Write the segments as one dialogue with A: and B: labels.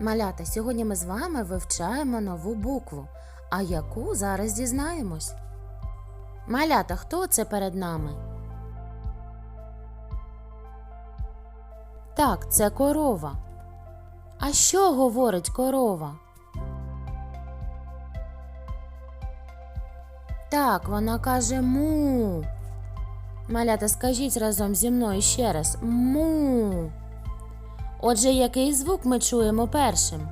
A: Малята, сьогодні ми з вами вивчаємо нову букву. А яку зараз дізнаємось? Малята, хто це перед нами? Так, це корова. А що говорить корова? Так, вона каже му. Малята, скажіть разом зі мною ще раз му. Отже, який звук ми чуємо першим?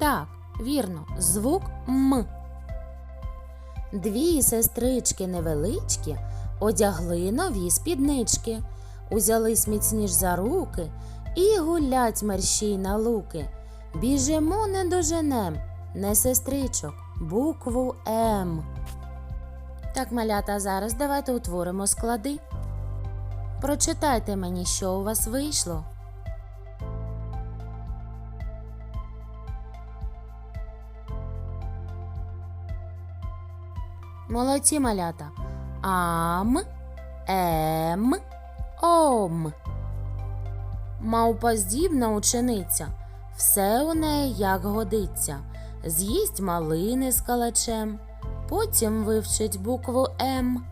A: Так, вірно, звук М. Дві сестрички невеличкі одягли нові спіднички, узялись міцніш за руки і гулять мерщій на луки. Біжимо не доженем, не сестричок, букву М. Так, малята, зараз давайте утворимо склади. Прочитайте мені, що у вас вийшло. Молодці малята. Ам, ем, ом. Мавпоздібна учениця. Все у неї як годиться. З'їсть малини з калачем, потім вивчить букву М.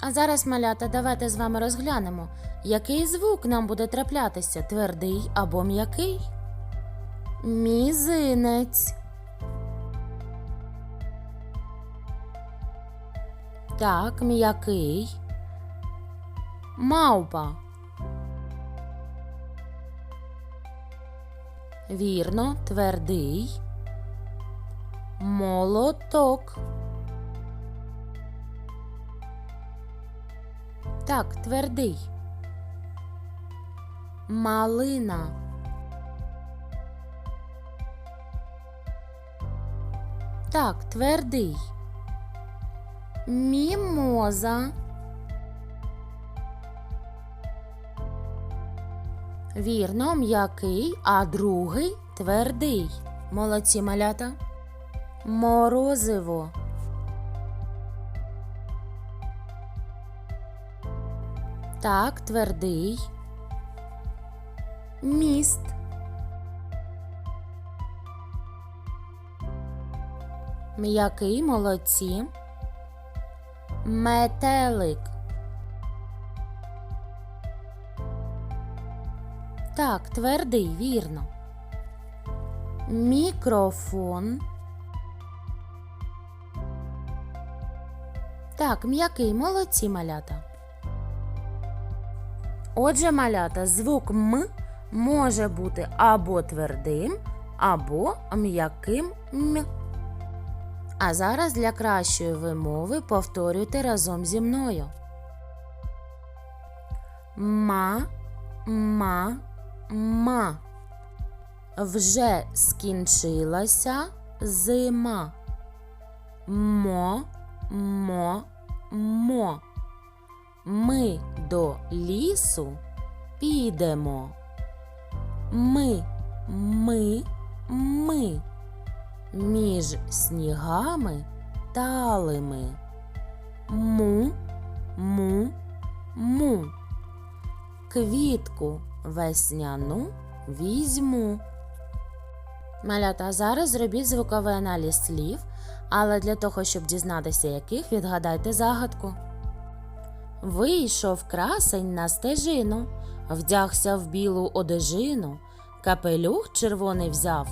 A: А зараз, малята, давайте з вами розглянемо, який звук нам буде траплятися, твердий або м'який. Мізинець. Так, м'який. Мавпа. Вірно, твердий. Молоток. Так, твердий. Малина. Так, твердий. Мімоза. Вірно, м'який, а другий твердий. Молодці малята. Морозиво. Так, твердий. Міст. М'який молодці. Метелик. Так, твердий, вірно. Мікрофон. Так, м'який, молодці малята. Отже, малята, звук М може бути або твердим, або м'яким М. А зараз для кращої вимови повторюйте разом зі мною. Ма, ма, ма. Вже скінчилася зима. Мо, мо, мо. Ми до лісу підемо. Ми, ми, ми. Між снігами талими. Му, му, му. Квітку весняну візьму. Малята, зараз зробіть звуковий аналіз слів, але для того, щоб дізнатися, яких, відгадайте загадку. Вийшов красень на стежину, вдягся в білу одежину, капелюх червоний взяв,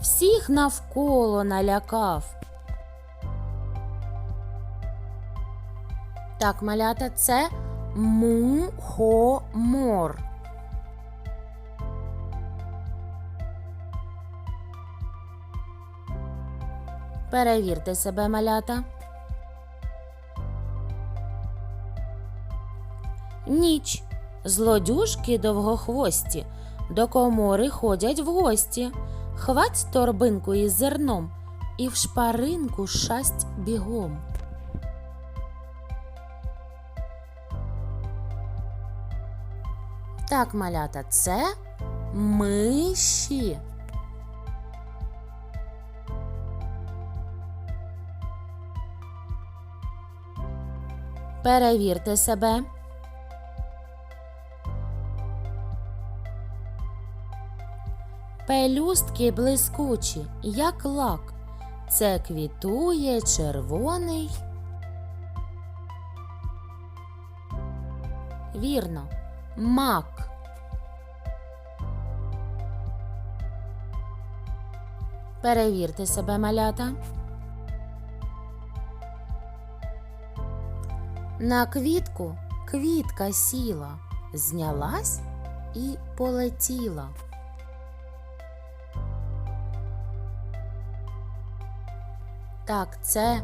A: всіх навколо налякав. Так, малята, це мухомор. Перевірте себе, малята. Ніч. Злодюжки довгохвості, до комори ходять в гості. Хвать торбинку із зерном і в шпаринку шасть бігом. Так, малята, це миші. Перевірте себе. Пелюстки блискучі, як лак. Це квітує червоний. Вірно, мак. Перевірте себе, малята. На квітку квітка сіла, знялась і полетіла. Так, це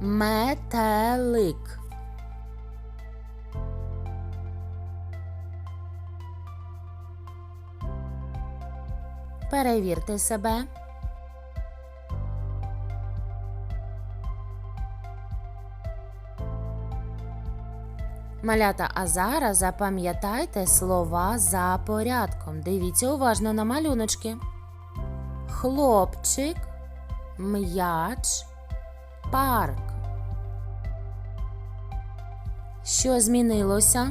A: метелик. Перевірте себе. Малята, а зараз запам'ятайте слова за порядком. Дивіться уважно на малюночки. Хлопчик, м'яч, парк. Що змінилося?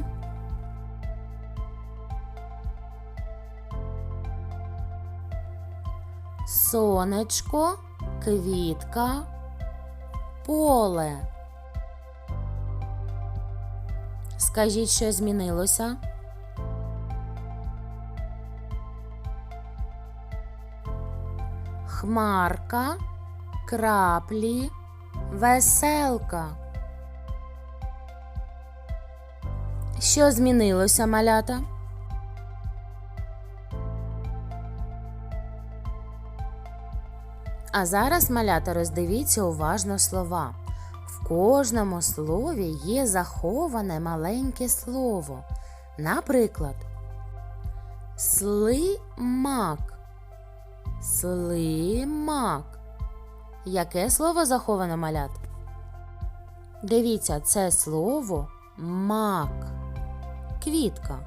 A: Сонечко, квітка, поле. Скажіть, що змінилося? Хмарка, краплі, веселка. Що змінилося, малята? А зараз, малята, роздивіться уважно слова. В кожному слові є заховане маленьке слово. Наприклад, слимак. Слимак. Яке слово заховане малят? Дивіться, це слово мак. Квітка.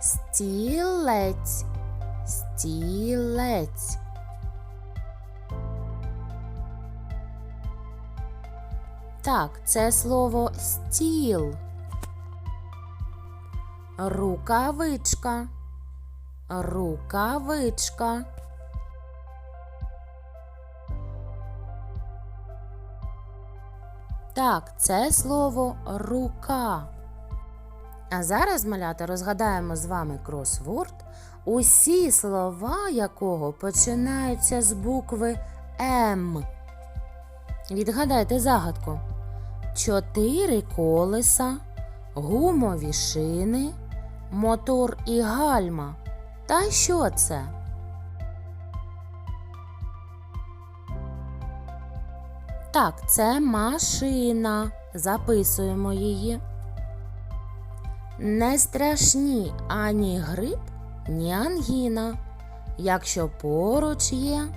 A: Стілець. Стілець. Так, це слово стіл. Рукавичка. Рукавичка. Так, це слово рука. А зараз, малята, розгадаємо з вами кросворд, усі слова якого починаються з букви М. Відгадайте загадку. Чотири колеса, гумові шини, мотор і гальма. Та що це? Так, це машина. Записуємо її. Не страшні ані грип, ні ангіна. Якщо поруч є.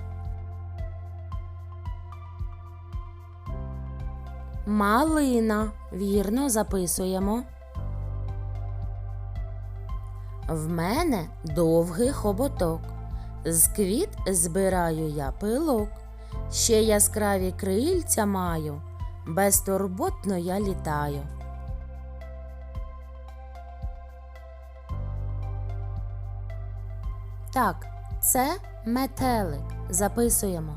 A: Малина. Вірно записуємо. В мене довгий хоботок. З квіт збираю я пилок. Ще яскраві крильця маю. Безтурботно я літаю. Так, це метелик. Записуємо.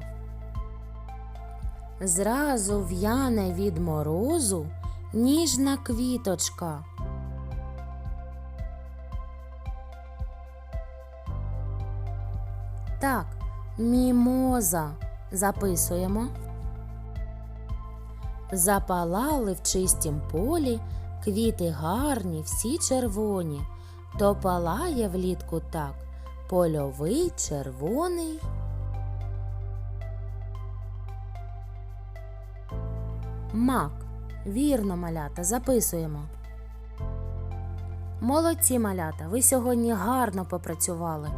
A: Зразу в'яне від морозу ніжна квіточка. Так, мімоза. Записуємо. Запалали в чистім полі квіти гарні, всі червоні. То палає влітку так польовий червоний. Мак. Вірно, малята, записуємо. Молодці малята, ви сьогодні гарно попрацювали.